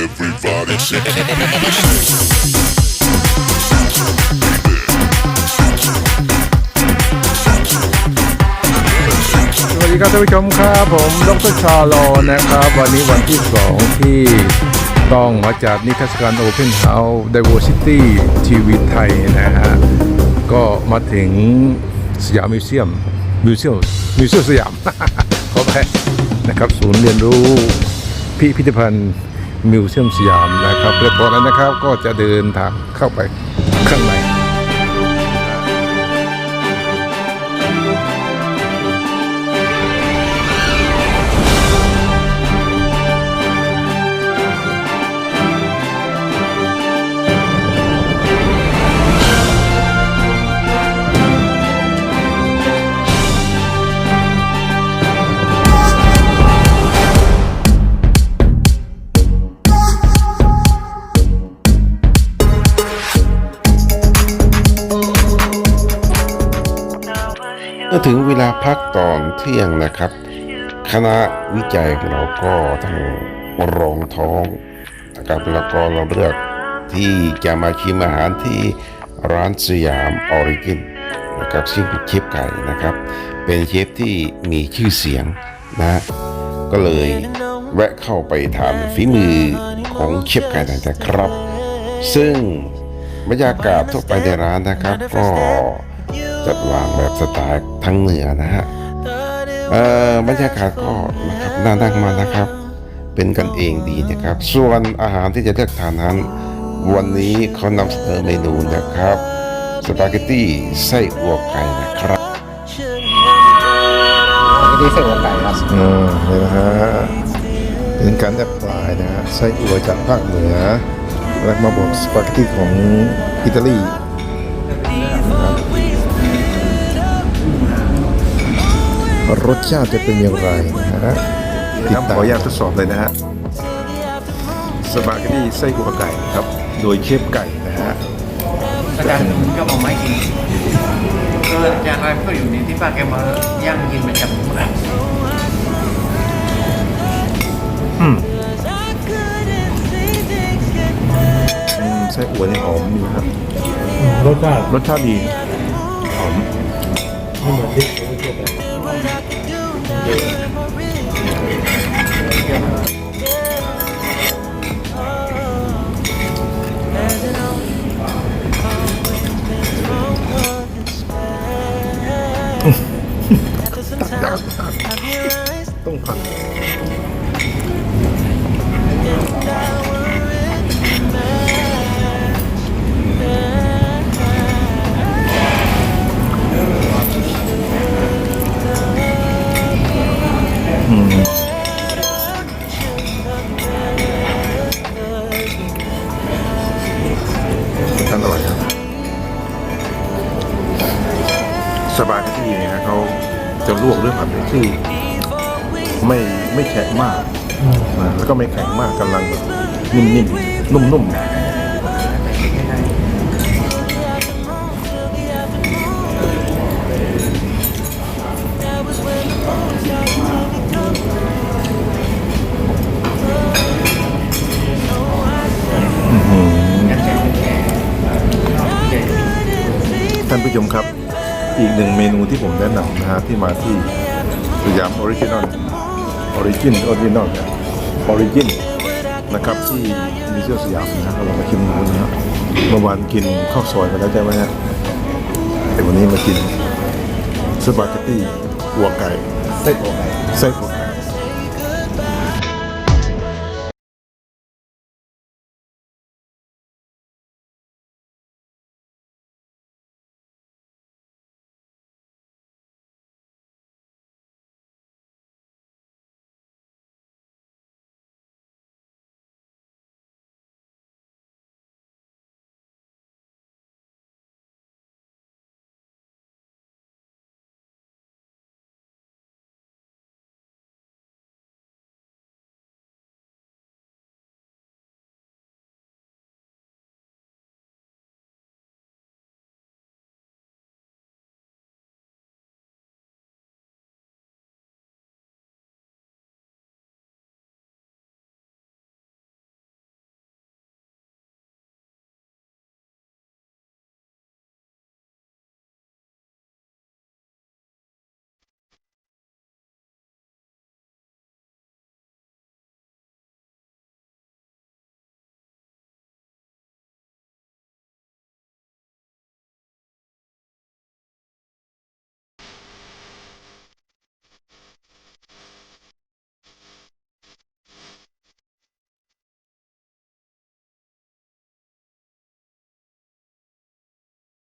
Everybody shake. สวัสดีครับท่านผู้ชมครับผมดรชาโลนะครับ วันนี้วันที่ 2 ที่ต้องมาจากนิทรรศการ Open House Diversity ทีวีไทยนะฮะ ก็มาถึงสยามมิวเซียมมิวเซียมมิวเซียมสยามเขอไปนะครับ ศูนย์เรียนรู้พิพิธภัณฑ์ มิวเซียมสยามนะครับเรียบร้อยแล้วนะครับ ก็จะเดินทางเข้าไปข้างใน เมื่อถึงเวลาพักตอนเที่ยงนะครับ คณะวิจัยของเราก็ทั้งรองท้องนะครับแล้วก็เราเลือกที่จะมาชิมอาหารที่ร้านสยามออริจินนะครับซึ่งเป็นเชฟไก่นะครับ เป็นเชฟที่มีชื่อเสียงนะ ก็เลยแวะเข้าไปทานฝีมือของเชฟไก่นะครับ ซึ่งบรรยากาศทั่วไปในร้านนะครับก็ จัดวางแบบสไตล์ทั้งเหนือนะฮะเอ่อบรรยากาศก็นะครับน่านั่งมากนะครับ เป็นกันเองดีนะครับ ส่วนอาหารที่จะเลือกทานนั้น วันนี้เขานำเสนอเมนูนะครับสปาเกตตี้ไส้อั่วไก่นะครับดีเซลหัวไก่ครับอืมนี่นะฮะเป็นการแอปพลายนะฮะไส้อั่วจากภาคเหนือ แล้วมาบดสปาเกตตี้ของอิตาลี รสชาติจะเป็นอย่างไรนะฮะติดตามขออนุญาตทดสอบเลยนะฮะสปาเกตตี้ไส้อั่วไก่ครับ โดยเชฟไก่นะฮะอาจารย์ก็บอกไม่กินก็อาจารย์อะไรก็อยู่ในที่ป้าแกมาย่างกินประจำทุกวันอืมไส้อั่วนี่หอมดีนะครับรสชาติรสชาติดี ต้องผัด ลวกด้วยผัดที่ไม่ไม่แข็งมากนะแล้วก็ไม่แข็งมากกำลังแบบนิ่มๆ นุ่มๆท่านผู้ชมครับ อีกหนึ่งเมนูที่ผมแนะนำนะฮะที่มาที่สยามออริจินอลออริจินออริจินอลเนี่ยออริจินนะครับที่มีเซียสยามนะเรามาชิมดูนะฮะเมื่อวานกินข้าวซอยมาแล้วใช่ไหมฮะแต่วันนี้มากินสปาเกตตี้หัวไก่ไส้หัวไก่ไส้หัวไก่